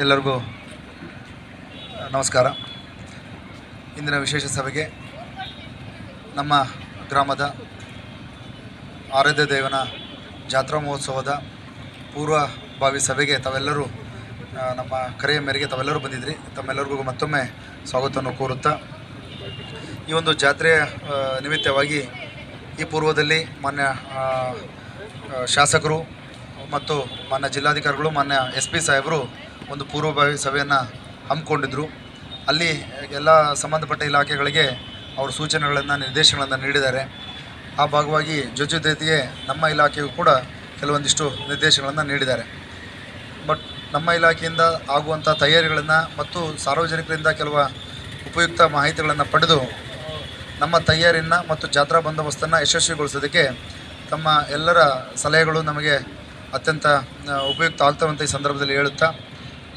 ಎಲ್ಲರಿಗೂ ನಮಸ್ಕಾರ. ಇಂದಿನ ವಿಶೇಷ ಸಭೆಗೆ ನಮ್ಮ ಗ್ರಾಮದ ಆರಾಧ್ಯ ದೇವನ ಜಾತ್ರಾ ಮಹೋತ್ಸವದ ಪೂರ್ವಭಾವಿ ಸಭೆಗೆ ತಾವೆಲ್ಲರೂ ನಮ್ಮ ಕರೆಯ ಮೇರೆಗೆ ತಾವೆಲ್ಲರೂ ಬಂದಿದ್ರಿ. ತಮ್ಮೆಲ್ಲರಿಗೂ ಮತ್ತೊಮ್ಮೆ ಸ್ವಾಗತವನ್ನು ಕೋರುತ್ತಾ, ಈ ಒಂದು ಜಾತ್ರೆಯ ನಿಮಿತ್ತವಾಗಿ ಈ ಪೂರ್ವದಲ್ಲಿ ಮಾನ್ಯ ಶಾಸಕರು ಮತ್ತು ಮಾನ್ಯ ಜಿಲ್ಲಾಧಿಕಾರಿಗಳು, ಮಾನ್ಯ ಎಸ್ ಪಿ ಸಾಹೇಬರು ಒಂದು ಪೂರ್ವಭಾವಿ ಸಭೆಯನ್ನು ಹಮ್ಮಿಕೊಂಡಿದ್ದರು ಅಲ್ಲಿ ಎಲ್ಲ ಸಂಬಂಧಪಟ್ಟ ಇಲಾಖೆಗಳಿಗೆ ಅವರು ಸೂಚನೆಗಳನ್ನು, ನಿರ್ದೇಶನಗಳನ್ನು ನೀಡಿದ್ದಾರೆ. ಆ ಭಾಗವಾಗಿ ಜೊತೆ ಜೊತೆಗೆ ನಮ್ಮ ಇಲಾಖೆಯು ಕೂಡ ಕೆಲವೊಂದಿಷ್ಟು ನಿರ್ದೇಶನಗಳನ್ನು ನೀಡಿದ್ದಾರೆ. ಬಟ್ ನಮ್ಮ ಇಲಾಖೆಯಿಂದ ಆಗುವಂಥ ತಯಾರಿಗಳನ್ನು ಮತ್ತು ಸಾರ್ವಜನಿಕರಿಂದ ಕೆಲವು ಉಪಯುಕ್ತ ಮಾಹಿತಿಗಳನ್ನು ಪಡೆದು ನಮ್ಮ ತಯಾರಿಯನ್ನು ಮತ್ತು ಜಾತ್ರಾ ಬಂದೋಬಸ್ತನ್ನು ಯಶಸ್ವಿಗೊಳಿಸೋದಕ್ಕೆ ತಮ್ಮ ಎಲ್ಲರ ಸಲಹೆಗಳು ನಮಗೆ ಅತ್ಯಂತ ಉಪಯುಕ್ತ ಆಗ್ತವಂತ ಈ ಸಂದರ್ಭದಲ್ಲಿ ಹೇಳುತ್ತಾ,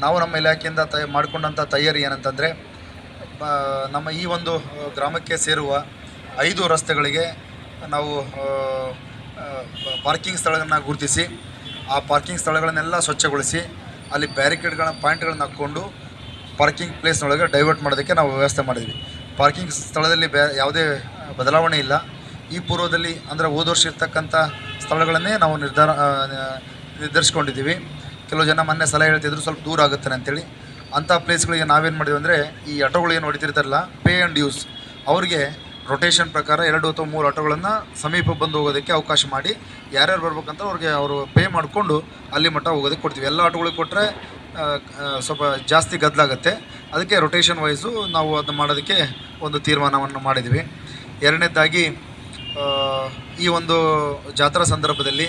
ನಾವು ನಮ್ಮ ಇಲಾಖೆಯಿಂದ ತಯ, ಮಾಡಿಕೊಂಡಂಥ ತಯಾರಿ ಏನಂತಂದರೆ ನಮ್ಮ ಈ ಒಂದು ಗ್ರಾಮಕ್ಕೆ ಸೇರುವ ಐದು ರಸ್ತೆಗಳಿಗೆ ನಾವು ಪಾರ್ಕಿಂಗ್ ಸ್ಥಳಗಳನ್ನು ಗುರುತಿಸಿ, ಆ ಪಾರ್ಕಿಂಗ್ ಸ್ಥಳಗಳನ್ನೆಲ್ಲ ಸ್ವಚ್ಛಗೊಳಿಸಿ, ಅಲ್ಲಿ ಬ್ಯಾರಿಕೇಡ್ಗಳ ಪಾಯಿಂಟ್ಗಳನ್ನ ಹಾಕ್ಕೊಂಡು ಪಾರ್ಕಿಂಗ್ ಪ್ಲೇಸ್ನೊಳಗೆ ಡೈವರ್ಟ್ ಮಾಡೋದಕ್ಕೆ ನಾವು ವ್ಯವಸ್ಥೆ ಮಾಡಿದ್ವಿ. ಪಾರ್ಕಿಂಗ್ ಸ್ಥಳದಲ್ಲಿ ಬೇ ಯಾವುದೇ ಬದಲಾವಣೆ ಇಲ್ಲ. ಈ ಪೂರ್ವದಲ್ಲಿ ಅಂದರೆ ಹೋದ ವರ್ಷ ಇರ್ತಕ್ಕಂಥ ಸ್ಥಳಗಳನ್ನೇ ನಾವು ನಿರ್ಧಾರ ನಿರ್ಧರಿಸ್ಕೊಂಡಿದ್ದೀವಿ. ಕೆಲವು ಜನ ಮೊನ್ನೆ ಸಲಹೆ ಹೇಳ್ತಿದ್ರು, ಸ್ವಲ್ಪ ದೂರ ಆಗುತ್ತೆ ಅಂತೇಳಿ. ಅಂಥ ಪ್ಲೇಸ್ಗಳಿಗೆ ನಾವೇನು ಮಾಡಿದ್ವಿ ಅಂದರೆ, ಈ ಆಟೋಗಳು ಏನು ಹೊಡಿತಿರ್ತಾರಲ್ಲ, ಪೇ ಆ್ಯಂಡ್ ಯೂಸ್. ಅವ್ರಿಗೆ ರೊಟೇಷನ್ ಪ್ರಕಾರ ಎರಡು ಅಥವಾ ಮೂರು ಆಟೋಗಳನ್ನು ಸಮೀಪ ಬಂದು ಹೋಗೋದಕ್ಕೆ ಅವಕಾಶ ಮಾಡಿ, ಯಾರ್ಯಾರು ಬರ್ಬೇಕಂತ ಅವ್ರಿಗೆ ಅವರು ಪೇ ಮಾಡಿಕೊಂಡು ಅಲ್ಲಿ ಮಟ್ಟ ಹೋಗೋದಕ್ಕೆ ಕೊಡ್ತೀವಿ. ಎಲ್ಲ ಆಟೋಗಳಿಗೆ ಕೊಟ್ಟರೆ ಸ್ವಲ್ಪ ಜಾಸ್ತಿ ಗದ್ದಲಾಗುತ್ತೆ. ಅದಕ್ಕೆ ರೊಟೇಷನ್ ವೈಸು ನಾವು ಅದನ್ನ ಮಾಡೋದಕ್ಕೆ ಒಂದು ತೀರ್ಮಾನವನ್ನು ಮಾಡಿದ್ವಿ. ಎರಡನೇದಾಗಿ ಈ ಒಂದು ಜಾತ್ರಾ ಸಂದರ್ಭದಲ್ಲಿ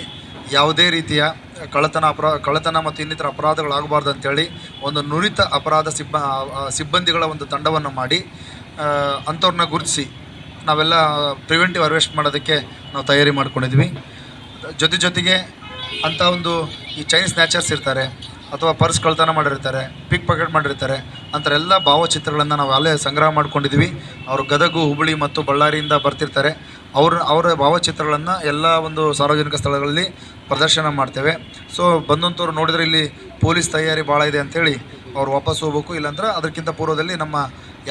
ಯಾವುದೇ ರೀತಿಯ ಕಳ್ಳತನ ಅಪರಾ, ಕಳ್ಳತನ ಮತ್ತು ಇನ್ನಿತರ ಅಪರಾಧಗಳಾಗಬಾರ್ದು ಅಂತೇಳಿ ಒಂದು ನುರಿತ ಅಪರಾಧ ಸಿಬ್ಬ ಸಿಬ್ಬಂದಿಗಳ ಒಂದು ತಂಡವನ್ನು ಮಾಡಿ ಅಂಥವ್ರನ್ನ ಗುರುತಿಸಿ, ನಾವೆಲ್ಲ ಪ್ರಿವೆಂಟಿವ್ ಅರೆಸ್ಟ್ ಮಾಡೋದಕ್ಕೆ ನಾವು ತಯಾರಿ ಮಾಡ್ಕೊಂಡಿದ್ವಿ. ಜೊತೆ ಜೊತೆಗೆ ಅಂಥ ಒಂದು ಈ ಚೈನೀಸ್ ನ್ಯಾಚರ್ಸ್ ಇರ್ತಾರೆ ಅಥವಾ ಪರ್ಸ್ ಕಳ್ತನ ಮಾಡಿರ್ತಾರೆ ಪಿಕ್ ಪಾಕೆಟ್ ಮಾಡಿರ್ತಾರೆ ಅಂಥರೆಲ್ಲ ಭಾವಚಿತ್ರಗಳನ್ನು ನಾವು ಅಲ್ಲೇ ಸಂಗ್ರಹ ಮಾಡ್ಕೊಂಡಿದ್ವಿ. ಅವರು ಗದಗು ಹುಬ್ಬಳ್ಳಿ ಮತ್ತು ಬಳ್ಳಾರಿಯಿಂದ ಬರ್ತಿರ್ತಾರೆ. ಅವ್ರ, ಅವರ ಭಾವಚಿತ್ರಗಳನ್ನು ಎಲ್ಲ ಒಂದು ಸಾರ್ವಜನಿಕ ಸ್ಥಳಗಳಲ್ಲಿ ಪ್ರದರ್ಶನ ಮಾಡ್ತೇವೆ. ಸೊ ಬಂದಂಥವ್ರು ನೋಡಿದರೆ ಇಲ್ಲಿ ಪೊಲೀಸ್ ತಯಾರಿ ಭಾಳ ಇದೆ ಅಂಥೇಳಿ ಅವ್ರು ವಾಪಸ್ ಹೋಗ್ಬೇಕು. ಇಲ್ಲಾಂದ್ರೆ ಅದಕ್ಕಿಂತ ಪೂರ್ವದಲ್ಲಿ ನಮ್ಮ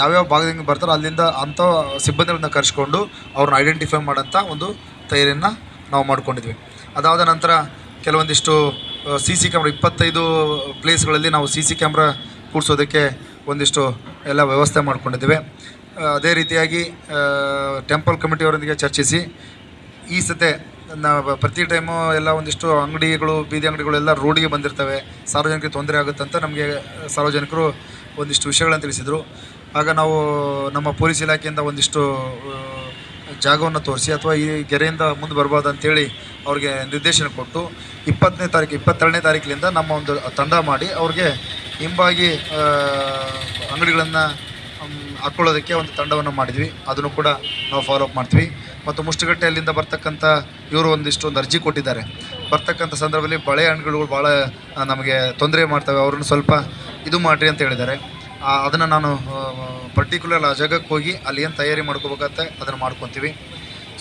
ಯಾವ್ಯಾವ ಭಾಗದಿಂದ ಬರ್ತಾರೋ ಅಲ್ಲಿಂದ ಅಂಥ ಸಿಬ್ಬಂದಿಗಳನ್ನ ಕರೆಸ್ಕೊಂಡು ಅವ್ರನ್ನ ಐಡೆಂಟಿಫೈ ಮಾಡೋಂಥ ಒಂದು ತಯಾರಿಯನ್ನು ನಾವು ಮಾಡ್ಕೊಂಡಿದ್ವಿ. ಅದಾದ ನಂತರ ಕೆಲವೊಂದಿಷ್ಟು ಸಿ ಸಿ ಕ್ಯಾಮ್ರಾ ಇಪ್ಪತ್ತೈದು ಪ್ಲೇಸ್ಗಳಲ್ಲಿ ನಾವು ಸಿ ಸಿ ಕ್ಯಾಮ್ರಾ ಕೂಡಿಸೋದಕ್ಕೆ ಒಂದಿಷ್ಟು ಎಲ್ಲ ವ್ಯವಸ್ಥೆ ಮಾಡ್ಕೊಂಡಿದ್ದೇವೆ. ಅದೇ ರೀತಿಯಾಗಿ ಟೆಂಪಲ್ ಕಮಿಟಿಯವರೊಂದಿಗೆ ಚರ್ಚಿಸಿ, ಈ ಸತೆ ಪ್ರತಿ ಟೈಮು ಎಲ್ಲ ಒಂದಿಷ್ಟು ಅಂಗಡಿಗಳು, ಬೀದಿ ಅಂಗಡಿಗಳೆಲ್ಲ ರೋಡಿಗೆ ಬಂದಿರ್ತವೆ. ಸಾರ್ವಜನಿಕರಿಗೆ ತೊಂದರೆ ಆಗುತ್ತೆ ಅಂತ ನಮಗೆ, ಸಾರ್ವಜನಿಕರು ಒಂದಿಷ್ಟು ವಿಷಯಗಳನ್ನು ತಿಳಿಸಿದರು. ಆಗ ನಾವು ನಮ್ಮ ಪೊಲೀಸ್ ಇಲಾಖೆಯಿಂದ ಒಂದಿಷ್ಟು ಜಾಗವನ್ನು ತೋರಿಸಿ ಅಥವಾ ಈ ಗೆರೆಯಿಂದ ಮುಂದೆ ಬರ್ಬೋದು ಅಂತೇಳಿ ಅವ್ರಿಗೆ ನಿರ್ದೇಶನ ಕೊಟ್ಟು ಇಪ್ಪತ್ತನೇ ತಾರೀಕು, ಇಪ್ಪತ್ತೆರಡನೇ ತಾರೀಕಿನಿಂದ ನಮ್ಮ ಒಂದು ತಂಡ ಮಾಡಿ ಅವ್ರಿಗೆ ಹಿಂಬಾಗಿ ಅಂಗಡಿಗಳನ್ನು ಹಾಕ್ಕೊಳ್ಳೋದಕ್ಕೆ ಒಂದು ತಂಡವನ್ನು ಮಾಡಿದ್ವಿ. ಅದನ್ನು ಕೂಡ ನಾವು ಫಾಲೋ ಅಪ್ ಮಾಡ್ತೀವಿ. ಮತ್ತು ಮುಷ್ಟಗಟ್ಟೆ ಅಲ್ಲಿಂದ ಬರ್ತಕ್ಕಂಥ ಇವರು ಒಂದಿಷ್ಟು ಒಂದು ಅರ್ಜಿ ಕೊಟ್ಟಿದ್ದಾರೆ. ಬರ್ತಕ್ಕಂಥ ಸಂದರ್ಭದಲ್ಲಿ ಬಳೆ ಹಣ್ಣುಗಳು ಭಾಳ ನಮಗೆ ತೊಂದರೆ ಮಾಡ್ತವೆ. ಅವ್ರನ್ನ ಸ್ವಲ್ಪ ಇದು ಮಾಡಿರಿ ಅಂತ ಹೇಳಿದ್ದಾರೆ. ಅದನ್ನು ನಾನು ಪರ್ಟಿಕ್ಯುಲರ್ ಆ ಜಾಗಕ್ಕೆ ಹೋಗಿ ಅಲ್ಲಿ ಏನು ತಯಾರಿ ಮಾಡ್ಕೋಬೇಕತ್ತೆ ಅದನ್ನು ಮಾಡ್ಕೊತೀವಿ.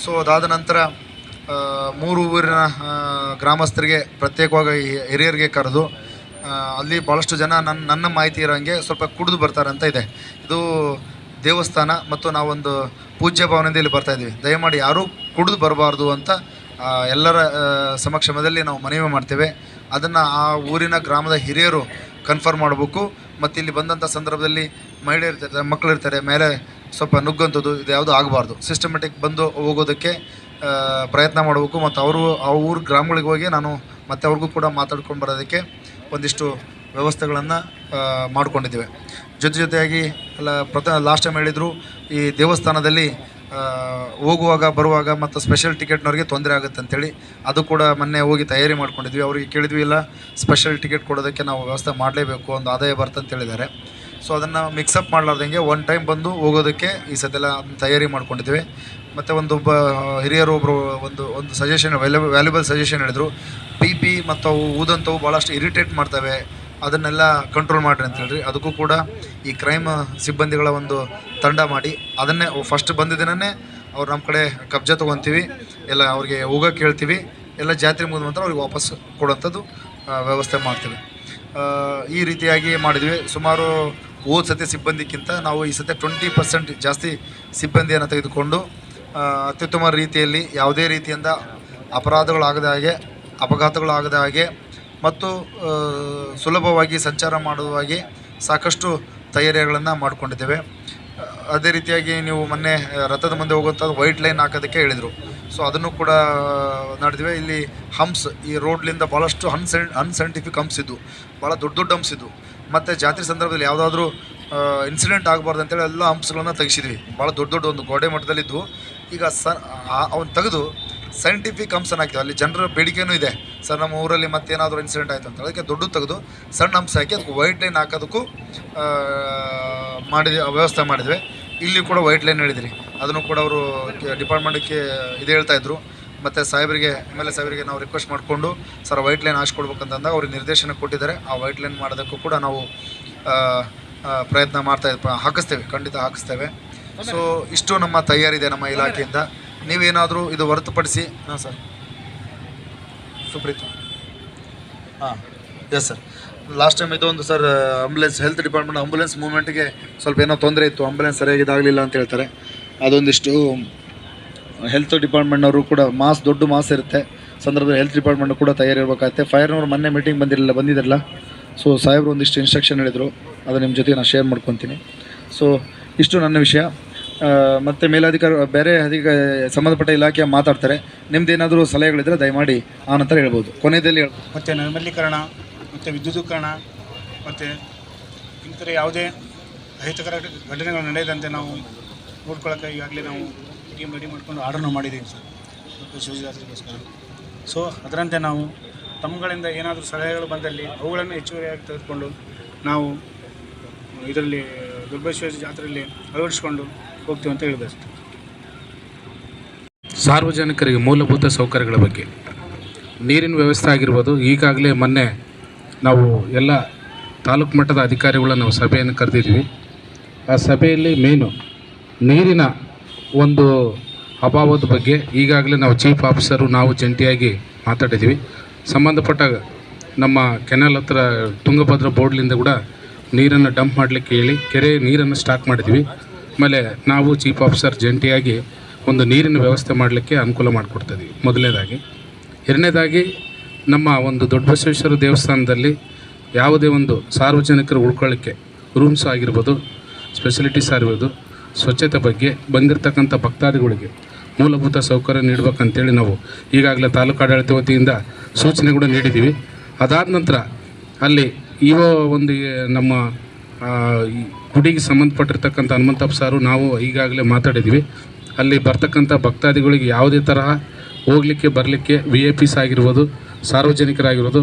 ಸೊ ಅದಾದ ನಂತರ ಮೂರು ಊರಿನ ಗ್ರಾಮಸ್ಥರಿಗೆ, ಪ್ರತ್ಯೇಕವಾಗಿ ಹಿರಿಯರಿಗೆ ಕರೆದು ಅಲ್ಲಿ ಭಾಳಷ್ಟು ಜನ ನನ್ನ ನನ್ನ ಮಾಹಿತಿ ಇರೋಂಗೆ ಸ್ವಲ್ಪ ಕುಡಿದು ಬರ್ತಾರೆ ಅಂತ ಇದೆ. ಇದು ದೇವಸ್ಥಾನ ಮತ್ತು ನಾವೊಂದು ಪೂಜ್ಯ ಭಾವನೆಯಿಂದ ಇಲ್ಲಿ ಬರ್ತಾ ಇದ್ವಿ ದಯಮಾಡಿ ಯಾರೂ ಕುಡಿದು ಬರಬಾರ್ದು ಅಂತ ಎಲ್ಲರ ಸಮಕ್ಷಮದಲ್ಲಿ ನಾವು ಮನವಿ ಮಾಡ್ತೇವೆ. ಅದನ್ನು ಆ ಊರಿನ ಗ್ರಾಮದ ಹಿರಿಯರು ಕನ್ಫರ್ಮ್ ಮಾಡಬೇಕು. ಮತ್ತು ಇಲ್ಲಿ ಬಂದಂಥ ಸಂದರ್ಭದಲ್ಲಿ ಮಹಿಳೆ ಇರ್ತಾರೆ ಮಕ್ಕಳು ಇರ್ತಾರೆ, ಮೇಲೆ ಸ್ವಲ್ಪ ನುಗ್ಗಂಥದ್ದು ಇದು ಯಾವುದೂ ಆಗಬಾರ್ದು. ಸಿಸ್ಟಮೆಟಿಕ್ ಬಂದು ಹೋಗೋದಕ್ಕೆ ಪ್ರಯತ್ನ ಮಾಡಬೇಕು. ಮತ್ತು ಅವರು, ಆ ಊರು ಗ್ರಾಮಗಳಿಗೆ ಹೋಗಿ ನಾನು ಮತ್ತೆ ಅವ್ರಿಗೂ ಕೂಡ ಮಾತಾಡ್ಕೊಂಡು ಬರೋದಕ್ಕೆ ಒಂದಿಷ್ಟು ವ್ಯವಸ್ಥೆಗಳನ್ನು ಮಾಡಿಕೊಂಡಿದ್ದೇವೆ. ಜೊತೆ ಜೊತೆಯಾಗಿ ಎಲ್ಲ ಪ್ರಥ ಲಾಸ್ಟ್ ಟೈಮ್ ಹೇಳಿದರು, ಈ ದೇವಸ್ಥಾನದಲ್ಲಿ ಹೋಗುವಾಗ, ಬರುವಾಗ ಮತ್ತು ಸ್ಪೆಷಲ್ ಟಿಕೆಟ್ನವ್ರಿಗೆ ತೊಂದರೆ ಆಗುತ್ತೆ ಅಂತೇಳಿ ಅದು ಕೂಡ ಮೊನ್ನೆ ಹೋಗಿ ತಯಾರಿ ಮಾಡ್ಕೊಂಡಿದ್ವಿ. ಅವರಿಗೆ ಕೇಳಿದ್ವಿ, ಇಲ್ಲ ಸ್ಪೆಷಲ್ ಟಿಕೆಟ್ ಕೊಡೋದಕ್ಕೆ ನಾವು ವ್ಯವಸ್ಥೆ ಮಾಡಲೇಬೇಕು, ಒಂದು ಆದಾಯ ಬರ್ತಂತ ಅಂತೇಳಿದ್ದಾರೆ ಸೊ ಅದನ್ನು ಮಿಕ್ಸಪ್ ಮಾಡಲಾರ್ದಂಗೆ ಒನ್ ಟೈಮ್ ಬಂದು ಹೋಗೋದಕ್ಕೆ ಈ ಸತೆಲ್ಲ ತಯಾರಿ ಮಾಡ್ಕೊಂಡಿದ್ವಿ. ಮತ್ತು ಒಂದು ಒಬ್ಬ ಹಿರಿಯರು ಒಬ್ಬರು ಒಂದು ಒಂದು ಸಜೆಷನ್ ವ್ಯಾಲ್ಯೂ ವ್ಯಾಲ್ಯೂಬಲ್ ಸಜೆಷನ್ ಹೇಳಿದರು. ಪಿ ಪಿ ಮತ್ತು ಅವು ಊದಂಥವು ಭಾಳಷ್ಟು ಇರಿಟೇಟ್ ಮಾಡ್ತವೆ. ಅದನ್ನೆಲ್ಲ ಕಂಟ್ರೋಲ್ ಮಾಡಿರಿ ಅಂತ ಹೇಳ್ರಿ. ಅದಕ್ಕೂ ಕೂಡ ಈ ಕ್ರೈಮ್ ಸಿಬ್ಬಂದಿಗಳ ಒಂದು ತಂಡ ಮಾಡಿ, ಅದನ್ನೇ ಫಸ್ಟ್ ಬಂದ ದಿನವೇ ಅವ್ರು ನಮ್ಮ ಕಡೆ ಕಬ್ಜಾ ತೊಗೊತೀವಿ, ಎಲ್ಲ ಅವ್ರಿಗೆ ಹೋಗೋಕೆ ಹೇಳ್ತೀವಿ ಎಲ್ಲ ಜಾತ್ರೆ ಮುಗಿದ ನಂತರ ಅವ್ರಿಗೆ ವಾಪಸ್ ಕೊಡೋಂಥದ್ದು ವ್ಯವಸ್ಥೆ ಮಾಡ್ತೀವಿ. ಈ ರೀತಿಯಾಗಿ ಮಾಡಿದ್ವಿ. ಸುಮಾರು ಹೋದ ಸತಿ ಸಿಬ್ಬಂದಿಗಿಂತ ನಾವು ಈ ಸತಿ ಟ್ವೆಂಟಿ ಪರ್ಸೆಂಟ್ ಜಾಸ್ತಿ ಸಿಬ್ಬಂದಿಯನ್ನು ತೆಗೆದುಕೊಂಡು ಅತ್ಯುತ್ತಮ ರೀತಿಯಲ್ಲಿ ಯಾವುದೇ ರೀತಿಯಿಂದ ಅಪರಾಧಗಳಾಗದ ಹಾಗೆ, ಅಪಘಾತಗಳಾಗದ ಹಾಗೆ ಮತ್ತು ಸುಲಭವಾಗಿ ಸಂಚಾರ ಮಾಡುವ ಹಾಗೆ ಸಾಕಷ್ಟು ತಯಾರಿಗಳನ್ನು ಮಾಡಿಕೊಂಡಿದ್ದೇವೆ. ಅದೇ ರೀತಿಯಾಗಿ ನೀವು ಮೊನ್ನೆ ರಥದ ಮುಂದೆ ಹೋಗುವಂಥ ವೈಟ್ ಲೈನ್ ಹಾಕೋದಕ್ಕೆ ಹೇಳಿದರು. ಸೊ, ಅದನ್ನು ಕೂಡ ನಡೆದಿವೆ ಇಲ್ಲಿ ಹಂಪ್ಸ್, ಈ ರೋಡ್ಲಿಂದ ಭಾಳಷ್ಟು ಅನ್ಸೈ ಅನ್ಸೈಂಟಿಫಿಕ್ ಹಂಪ್ಸ್ ಇದ್ದು ಭಾಳ ದೊಡ್ಡ ದೊಡ್ಡ ಹಂಪ್ಸ್ ಇದ್ದು ಮತ್ತು ಜಾತ್ರೆ ಸಂದರ್ಭದಲ್ಲಿ ಯಾವುದಾದ್ರೂ ಇನ್ಸಿಡೆಂಟ್ ಆಗಬಾರ್ದು ಅಂತೇಳಿ ಎಲ್ಲ ಹಂಪ್ಸ್ಗಳನ್ನು ತೆಗೆಸಿದ್ವಿ. ಭಾಳ ದೊಡ್ಡ ದೊಡ್ಡ ಒಂದು ಗೋಡೆ ಮಟ್ಟದಲ್ಲಿದ್ದು ಈಗ ಸ ಅವನ್ನ ತೆಗೆದು ಸೈಂಟಿಫಿಕ್ ಹಂಪ್ಸನ್ನು ಹಾಕಿದ್ವಿ. ಅಲ್ಲಿ ಜನರ ಬೇಡಿಕೆನೂ ಇದೆ. ಸರ್ ನಮ್ಮ ಊರಲ್ಲಿ ಮತ್ತೇನಾದರೂ ಇನ್ಸಿಡೆಂಟ್ ಆಯಿತು ಅಂತ ಅದಕ್ಕೆ ದೊಡ್ಡ ತೆಗೆದು ಸಣ್ಣ ಅಂಶ ಹಾಕಿ ಅದಕ್ಕೆ ವೈಟ್ ಲೈನ್ ಹಾಕೋದಕ್ಕೂ ಮಾಡಿದ ವ್ಯವಸ್ಥೆ ಮಾಡಿದ್ವಿ. ಇಲ್ಲಿ ಕೂಡ ವೈಟ್ ಲೈನ್ ಹೇಳಿದ್ರಿ. ಅದನ್ನು ಕೂಡ ಅವರು ಡಿಪಾರ್ಟ್ಮೆಂಟ್ಗೆ ಇದು ಹೇಳ್ತಾ ಇದ್ರು. ಮತ್ತು ಸಾಹೇಬರಿಗೆ ಎಂ ಎಲ್ ಎ ಸಾಹೇಬರಿಗೆ ನಾವು ರಿಕ್ವೆಸ್ಟ್ ಮಾಡಿಕೊಂಡು ಸರ್ ವೈಟ್ ಲೈನ್ ಹಾಕ್ಸ್ಕೊಡ್ಬೇಕಂತಂದಾಗ ಅವ್ರಿಗೆ ನಿರ್ದೇಶನ ಕೊಟ್ಟಿದ್ದಾರೆ. ಆ ವೈಟ್ ಲೈನ್ ಮಾಡೋದಕ್ಕೂ ಕೂಡ ನಾವು ಪ್ರಯತ್ನ ಮಾಡ್ತಾ ಹಾಕಿಸ್ತೇವೆ. ಖಂಡಿತ ಹಾಕಿಸ್ತೇವೆ. ಸೊ ಇಷ್ಟು ನಮ್ಮ ತಯಾರಿದೆ ನಮ್ಮ ಇಲಾಖೆಯಿಂದ. ನೀವೇನಾದರೂ ಇದು ಹೊರತುಪಡಿಸಿ ಹಾಂ ಸರ್ ಸುಪ್ರೀತ್. ಹಾಂ ಎಸ್ ಸರ್ ಲಾಸ್ಟ್ ಟೈಮ್ ಇದೊಂದು sir ambulance health department ambulance ಮೂವ್ಮೆಂಟ್ಗೆ ಸ್ವಲ್ಪ ಏನೋ ತೊಂದರೆ ಇತ್ತು. ಆಂಬುಲೆನ್ಸ್ ಸರಿಯಾಗಿ ಇದಾಗಲಿಲ್ಲ ಅಂತ ಹೇಳ್ತಾರೆ. ಅದೊಂದಿಷ್ಟು ಹೆಲ್ತ್ ಡಿಪಾರ್ಟ್ಮೆಂಟ್ನವರು ಕೂಡ ಮಾಸ್, ದೊಡ್ಡ ಮಾಸ್ ಇರುತ್ತೆ. ಸಂದರ್ಭದಲ್ಲಿ ಹೆಲ್ತ್ ಡಿಪಾರ್ಟ್ಮೆಂಟ್ ಕೂಡ ತಯಾರಿರಬೇಕಾಗುತ್ತೆ. ಫೈರ್ನವ್ರು ಮೊನ್ನೆ ಮೀಟಿಂಗ್ ಬಂದಿರಲಿಲ್ಲ ಬಂದಿದ್ದಿರಲ್ಲ ಸೊ ಸಾಹೇಬರು ಒಂದಿಷ್ಟು ಇನ್ಸ್ಟ್ರಕ್ಷನ್ ಹೇಳಿದರು. ಅದು ನಿಮ್ಮ ಜೊತೆ ನಾನು ಶೇರ್ ಮಾಡ್ಕೊತೀನಿ. ಸೊ ಇಷ್ಟು ನನ್ನ ವಿಷಯ. ಮತ್ತೆ ಮೇಲಾಧಿಕಾರಿ, ಬೇರೆ ಅಧಿಕ, ಸಂಬಂಧಪಟ್ಟ ಇಲಾಖೆಯ ಮಾತಾಡ್ತಾರೆ. ನಿಮ್ಮದೇನಾದರೂ ಸಲಹೆಗಳಿದ್ರೆ ದಯಮಾಡಿ ಆ ನಂತರ ಹೇಳ್ಬೋದು. ಕೊನೆಯಲ್ಲಿ ಮತ್ತೆ ಮತ್ತು ನೈರ್ಮಲೀಕರಣ ಮತ್ತು ವಿದ್ಯುದೀಕರಣ, ಮತ್ತು ಇನ್ನಿತರ ಯಾವುದೇ ಅಹಿತಕರ ಘಟನೆಗಳು ನಡೆಯದಂತೆ ನಾವು ನೋಡ್ಕೊಳ್ಳೋಕೆ ಈಗಾಗಲೇ ನಾವು ಟೀಮ್ ರೆಡಿ ಮಾಡ್ಕೊಂಡು ಆರ್ಡರ್ನ ಮಾಡಿದ್ದೀವಿ ಸರ್. ಮತ್ತು ಶಿವಜಾತ್ರೆಗೋಸ್ಕರ ಸೊ ಅದರಂತೆ ನಾವು ತಮ್ಮಗಳಿಂದ ಏನಾದರೂ ಸಲಹೆಗಳು ಬಂದಲ್ಲಿ ಅವುಗಳನ್ನು ಹೆಚ್ಚುವರಿಯಾಗಿ ತೆಗೆದುಕೊಂಡು ನಾವು ಇದರಲ್ಲಿ ದುರ್ಗೇಶ್ವರ ಜಾತ್ರೆಯಲ್ಲಿ ಅಳವಡಿಸ್ಕೊಂಡು ಹೋಗ್ತೀವಿ ಅಂತ ಹೇಳಿದೆ ಸರ್ ಸಾರ್ವಜನಿಕರಿಗೆ ಮೂಲಭೂತ ಸೌಕರ್ಯಗಳ ಬಗ್ಗೆ. ನೀರಿನ ವ್ಯವಸ್ಥೆ ಆಗಿರ್ಬೋದು, ಈಗಾಗಲೇ ಮೊನ್ನೆ ನಾವು ಎಲ್ಲ ತಾಲೂಕು ಮಟ್ಟದ ಅಧಿಕಾರಿಗಳನ್ನ ನಾವು ಸಭೆಯನ್ನು ಕರೆದಿದ್ವಿ. ಆ ಸಭೆಯಲ್ಲಿ ಮೇನು ನೀರಿನ ಒಂದು ಅಭಾವದ ಬಗ್ಗೆ ಈಗಾಗಲೇ ನಾವು ಚೀಫ್ ಆಫೀಸರು ನಾವು ಜಂಟಿಯಾಗಿ ಮಾತಾಡಿದ್ವಿ. ಸಂಬಂಧಪಟ್ಟ ನಮ್ಮ ಕೆನಲ್ ಹತ್ರ ತುಂಗಭದ್ರಾ ಬೋರ್ಡ್ಲಿಂದ ಕೂಡ ನೀರನ್ನು ಡಂಪ್ ಮಾಡಲಿಕ್ಕೆ ಹೇಳಿ, ಕೆರೆ ನೀರನ್ನು ಸ್ಟಾಕ್ ಮಾಡಿದ್ವಿ. ಆಮೇಲೆ ನಾವು ಚೀಫ್ ಆಫೀಸರ್ ಜಂಟಿಯಾಗಿ ಒಂದು ನೀರಿನ ವ್ಯವಸ್ಥೆ ಮಾಡಲಿಕ್ಕೆ ಅನುಕೂಲ ಮಾಡಿಕೊಡ್ತಿದ್ವಿ. ಮೊದಲನೇದಾಗಿ. ಎರಡನೇದಾಗಿ, ನಮ್ಮ ಒಂದು ದೊಡ್ಡ ಬಸವೇಶ್ವರ ದೇವಸ್ಥಾನದಲ್ಲಿ ಯಾವುದೇ ಒಂದು ಸಾರ್ವಜನಿಕರು ಉಳ್ಕೊಳ್ಳಿಕ್ಕೆ ರೂಮ್ಸ್ ಆಗಿರ್ಬೋದು ಸ್ಪೆಷಲಿಟೀಸ್ ಆಗಿರ್ಬೋದು, ಸ್ವಚ್ಛತೆ ಬಗ್ಗೆ ಬಂದಿರತಕ್ಕಂಥ ಭಕ್ತಾದಿಗಳಿಗೆ ಮೂಲಭೂತ ಸೌಕರ್ಯ ನೀಡಬೇಕಂತೇಳಿ ನಾವು ಈಗಾಗಲೇ ತಾಲೂಕು ಆಡಳಿತ ವತಿಯಿಂದ ಸೂಚನೆ ಕೂಡ ನೀಡಿದ್ದೀವಿ. ಅದಾದ ನಂತರ ಅಲ್ಲಿ ಇವ ಒಂದು, ನಮ್ಮ ಗುಡಿಗೆ ಸಂಬಂಧಪಟ್ಟಿರ್ತಕ್ಕಂಥ ಹನುಮಂತಪ್ಪ ಸಾರು ನಾವು ಈಗಾಗಲೇ ಮಾತಾಡಿದ್ದೀವಿ. ಅಲ್ಲಿ ಬರ್ತಕ್ಕಂಥ ಭಕ್ತಾದಿಗಳಿಗೆ ಯಾವುದೇ ತರಹ ಹೋಗಲಿಕ್ಕೆ ಬರಲಿಕ್ಕೆ ವಿ ಐ ಪಿಸ್ ಆಗಿರ್ಬೋದು, ಸಾರ್ವಜನಿಕರಾಗಿರ್ಬೋದು,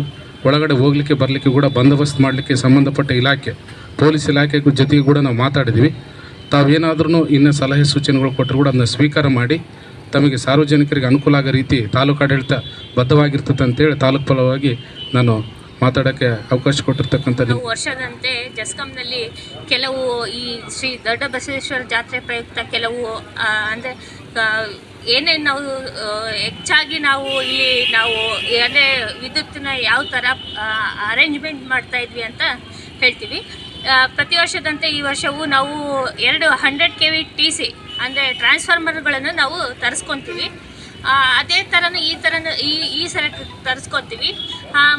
ಒಳಗಡೆ ಹೋಗಲಿಕ್ಕೆ ಬರಲಿಕ್ಕೆ ಕೂಡ ಬಂದೋಬಸ್ತ್ ಮಾಡಲಿಕ್ಕೆ ಸಂಬಂಧಪಟ್ಟ ಇಲಾಖೆ, ಪೊಲೀಸ್ ಇಲಾಖೆ ಜೊತೆಗೆ ಕೂಡ ನಾವು ಮಾತಾಡಿದ್ದೀವಿ. ತಾವೇನಾದ್ರೂ ಇನ್ನು ಸಲಹೆ ಸೂಚನೆಗಳು ಕೊಟ್ಟರು ಕೂಡ ಅದನ್ನ ಸ್ವೀಕಾರ ಮಾಡಿ, ತಮಗೆ ಸಾರ್ವಜನಿಕರಿಗೆ ಅನುಕೂಲ ಆಗೋ ರೀತಿ ತಾಲೂಕು ಆಡಳಿತ ಬದ್ಧವಾಗಿರ್ತದೆ ಅಂತೇಳಿ ತಾಲೂಕು ಫಲವಾಗಿ ನಾನು ಮಾತಾಡೋಕ್ಕೆ ಅವಕಾಶ ಕೊಟ್ಟಿರ್ತಕ್ಕಂಥ ನಾವು ವರ್ಷದಂತೆ ಜಸ್ಕಾಂನಲ್ಲಿ ಕೆಲವು ಈ ಶ್ರೀ ದೊಡ್ಡ ಬಸವೇಶ್ವರ ಜಾತ್ರೆ ಪ್ರಯುಕ್ತ ಕೆಲವು ಅಂದರೆ ಏನೇನು ನಾವು ಹೆಚ್ಚಾಗಿ ನಾವು ಇಲ್ಲಿ ನಾವು, ಅಂದರೆ, ವಿದ್ಯುತ್ತಿನ ಯಾವ ಥರ ಅರೇಂಜ್ಮೆಂಟ್ ಮಾಡ್ತಾ ಇದ್ವಿ ಅಂತ ಹೇಳ್ತೀವಿ. ಪ್ರತಿ ವರ್ಷದಂತೆ ಈ ವರ್ಷವೂ ನಾವು ಎರಡು hundred K V T C ಅಂದರೆ ಟ್ರಾನ್ಸ್ಫಾರ್ಮರ್ಗಳನ್ನು ನಾವು ತರಿಸ್ಕೊತೀವಿ. ಅದೇ ಥರನೂ ಈ ಥರನೂ ಈ ಈ ಸಲ ತರಿಸ್ಕೊತೀವಿ.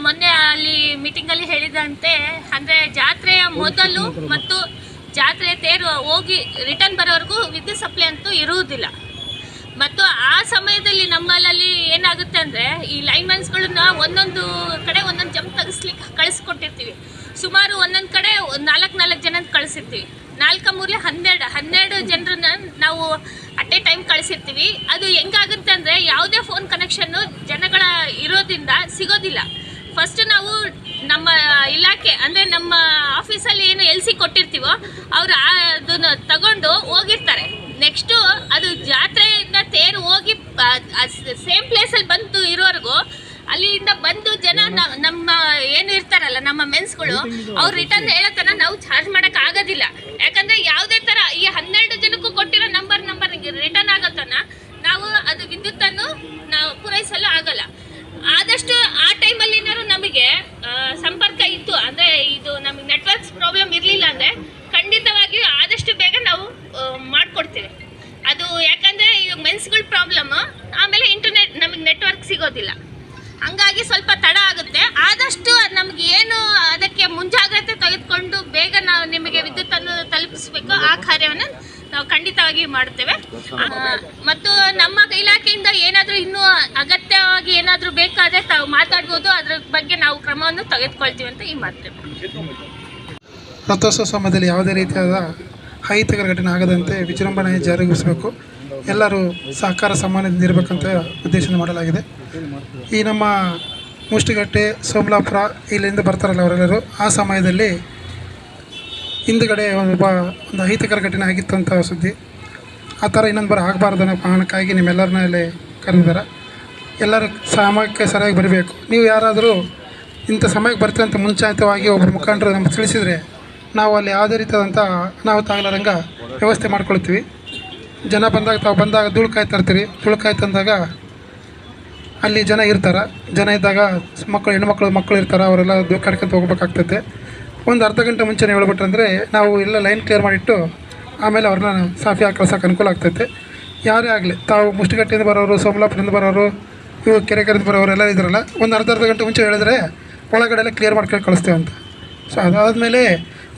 ಮೊನ್ನೆ ಅಲ್ಲಿ ಮೀಟಿಂಗಲ್ಲಿ ಹೇಳಿದಂತೆ, ಅಂದರೆ ಜಾತ್ರೆಯ ಮೊದಲು ಮತ್ತು ಜಾತ್ರೆ ತೇರು ಹೋಗಿ ರಿಟರ್ನ್ ಬರೋವರೆಗೂ ವಿದ್ಯುತ್ ಸಪ್ಲೈ ಅಂತೂ ಇರುವುದಿಲ್ಲ. ಮತ್ತು ಆ ಸಮಯದಲ್ಲಿ ನಮ್ಮಲ್ಲಿ ಏನಾಗುತ್ತೆ ಅಂದರೆ, ಈ ಲೈನ್ಮನ್ಸ್ಗಳನ್ನ ಒಂದೊಂದು ಕಡೆ ಒಂದೊಂದು ಜಂಪ್ ತೆಗೆಸ್ಲಿಕ್ಕೆ ಕಳಿಸ್ಕೊಟ್ಟಿರ್ತೀವಿ. ಸುಮಾರು ಒಂದೊಂದು ಕಡೆ ನಾಲ್ಕು ನಾಲ್ಕು ಜನ ಕಳಿಸಿರ್ತೀವಿ. ನಾಲ್ಕು ಮೂರಲೆ ಹನ್ನೆರಡು ಹನ್ನೆರಡು ಜನರನ್ನ ನಾವು ಅಟ್ ಎ ಟೈಮ್ ಕಳಿಸಿರ್ತೀವಿ. ಅದು ಹೆಂಗಾಗುತ್ತೆ ಅಂದರೆ ಯಾವುದೇ ಫೋನ್ ಕನೆಕ್ಷನ್ನು ಜನಗಳ ಇರೋದ್ರಿಂದ ಸಿಗೋದಿಲ್ಲ. ಫಸ್ಟ್ ನಾವು ನಮ್ಮ ಇಲಾಖೆ, ಅಂದರೆ ನಮ್ಮ ಆಫೀಸಲ್ಲಿ ಏನು ಎಲ್ ಸಿ ಕೊಟ್ಟಿರ್ತೀವೋ ಅವರು ಅದನ್ನು ತಗೊಂಡು ಹೋಗಿರ್ತಾರೆ. ನೆಕ್ಸ್ಟು ಅದು ಜಾತ್ರೆಯಿಂದ ತೇರು ಹೋಗಿ ಸೇಮ್ ಪ್ಲೇಸಲ್ಲಿ ಬಂತು ಇರೋವರೆಗೂ ಅಲ್ಲಿಂದ ಬಂದು ಜನ ನಮ್ಮ ಏನು ಇರ್ತಾರಲ್ಲ ನಮ್ಮ ಮೆನ್ಸ್ಗಳು ಅವ್ರು ರಿಟರ್ನ್ ಹೇಳೋತನ ನಾವು ಚಾರ್ಜ್ ಮಾಡಕ್ ಆಗೋದಿಲ್ಲ. ಯಾಕಂದ್ರೆ ಯಾವುದೇ ತರ ಈ ಹನ್ನೆರಡು ಜನಕ್ಕೂ ಕೊಟ್ಟಿರೋ ನಂಬರ್ ನಂಬರ್ ರಿಟರ್ನ್ ಆಗೋತನ ನಾವು ಅದು ವಿದ್ಯುತ್ತನ್ನು ನಾವು ಪೂರೈಸಲು ಆಗಲ್ಲ. ಆದಷ್ಟು ಆ ಟೈಮಲ್ಲಿ ಏನಾದ್ರು ನಮಗೆ ಸಂಪರ್ಕ ಇತ್ತು ಅಂದರೆ ಇದು ನಮಗೆ ನೆಟ್ವರ್ಕ್ಸ್ ಪ್ರಾಬ್ಲಮ್ ಇರಲಿಲ್ಲ ಅಂದರೆ ಖಂಡಿತವಾಗಿಯೂ ಆದಷ್ಟು ಬೇಗ ನಾವು ಮಾಡ್ಕೊಡ್ತೀವಿ. ಅದು ಯಾಕಂದರೆ ಈಗ ಮೆನ್ಸ್ಗಳ ಪ್ರಾಬ್ಲಮ್ ಆಮೇಲೆ ಇಂಟರ್ನೆಟ್ ನಮಗೆ ನೆಟ್ವರ್ಕ್ ಸಿಗೋದಿಲ್ಲ. ಹಂಗಾಗಿ ಸ್ವಲ್ಪ ತಡ ಆಗುತ್ತೆ. ಆದಷ್ಟು ನಮ್ಗೆ ಏನು ಅದಕ್ಕೆ ಮುಂಜಾಗ್ರತೆ ತೆಗೆದುಕೊಂಡು ಬೇಗ ನಾವು ನಿಮಗೆ ವಿದ್ಯುತ್ತನ್ನು ತಲುಪಿಸಬೇಕು. ಆ ಕಾರ್ಯವನ್ನು ನಾವು ಖಂಡಿತವಾಗಿ ಮಾಡುತ್ತೇವೆ. ಮತ್ತು ನಮ್ಮ ಇಲಾಖೆಯಿಂದ ಏನಾದರೂ ಇನ್ನೂ ಅಗತ್ಯವಾಗಿ ಏನಾದರೂ ಬೇಕಾದರೆ ತಾವು ಮಾತಾಡ್ಬೋದು. ಅದ್ರ ಬಗ್ಗೆ ನಾವು ಕ್ರಮವನ್ನು ತೆಗೆದುಕೊಳ್ತೀವಿ ಅಂತ ಈ ಮಾತೇವೆ ರಥೋತ್ಸವ ಸಮಯದಲ್ಲಿ ಯಾವುದೇ ರೀತಿಯಾದ ಅಹಿತಕರ ಘಟನೆ ಆಗದಂತೆ ವಿಜೃಂಭಣೆ ಜಾರಿಗೊಳಿಸಬೇಕು. ಎಲ್ಲರೂ ಸಹಕಾರ ಸಮಾನದಿಂದ ಇರಬೇಕಂತ ಉದ್ದೇಶ ಮಾಡಲಾಗಿದೆ. ಈ ನಮ್ಮ ಮುಷ್ಟಿಗಟ್ಟೆ ಸೋಮಲಾಪುರ ಇಲ್ಲಿಂದ ಬರ್ತಾರಲ್ಲ ಅವರೆಲ್ಲರೂ, ಆ ಸಮಯದಲ್ಲಿ ಹಿಂದುಗಡೆ ಒಬ್ಬ ಒಂದು ಅಹಿತಕರ ಘಟನೆ ಆಗಿತ್ತು ಅಂತ ಸುದ್ದಿ. ಆ ಥರ ಇನ್ನೊಂದು ಬರ ಆಗಬಾರ್ದು ಅನ್ನೋ ಕಾರಣಕ್ಕಾಗಿ ನಿಮ್ಮೆಲ್ಲರನ್ನೇ ಕರೆದಿದ್ದಾರೆ. ಎಲ್ಲರೂ ಸಮಯಕ್ಕೆ ಸರಿಯಾಗಿ ಬರಬೇಕು. ನೀವು ಯಾರಾದರೂ ಇಂಥ ಸಮಯಕ್ಕೆ ಬರ್ತೀವಿ ಅಂತ ಮುಂಚಿತವಾಗಿ ಒಬ್ಬರು ಮುಖಂಡರು ನಮ್ಗೆ ತಿಳಿಸಿದರೆ, ನಾವು ಅಲ್ಲಿ ಯಾವುದೇ ರೀತಿಯಾದಂಥ ಅನಾಹುತ ಆಗಲಾರಂಗ ವ್ಯವಸ್ಥೆ ಮಾಡ್ಕೊಳ್ತೀವಿ. ಜನ ಬಂದಾಗ ತಾವು ಬಂದಾಗ ಧೂಳು ಕಾಯ್ತಾ ತರ್ತೀರಿ ಧೂಳು ಕಾಯಿ ತಂದಾಗ ಅಲ್ಲಿ ಜನ ಇರ್ತಾರೆ. ಜನ ಇದ್ದಾಗ ಮಕ್ಕಳು ಹೆಣ್ಮಕ್ಳು ಮಕ್ಕಳು ಇರ್ತಾರೆ. ಅವರೆಲ್ಲ ದೂರ ಕಡ್ಕೊಂತ ಹೋಗ್ಬೇಕಾಗ್ತೈತೆ. ಒಂದು ಅರ್ಧ ಗಂಟೆ ಮುಂಚೆನೇ ಹೇಳ್ಬಿಟ್ರಂದ್ರೆ ನಾವು ಎಲ್ಲ ಲೈನ್ ಕ್ಲಿಯರ್ ಮಾಡಿಟ್ಟು ಆಮೇಲೆ ಅವ್ರನ್ನ ಸಾಫಿ ಹಾಕಿ ಕಳ್ಸೋಕೆ ಅನುಕೂಲ ಆಗ್ತೈತೆ. ಯಾರೇ ಆಗಲಿ, ತಾವು ಮುಷ್ಟಿಗಟ್ಟೆಯಿಂದ ಬರೋರು, ಸೋಮಲಾಪುರದಿಂದ ಬರೋರು, ಇವು ಕೆರೆ ಕರೆದು ಬರೋರು ಎಲ್ಲ ಇದ್ರಲ್ಲ, ಒಂದು ಅರ್ಧ ಅರ್ಧ ಗಂಟೆ ಮುಂಚೆ ಹೇಳಿದ್ರೆ ಒಳಗಡೆ ಎಲ್ಲ ಕ್ಲಿಯರ್ ಮಾಡ್ಕೊಂಡು ಕಳಿಸ್ತೇವೆ ಅಂತ. ಸೊ ಅದಾದಮೇಲೆ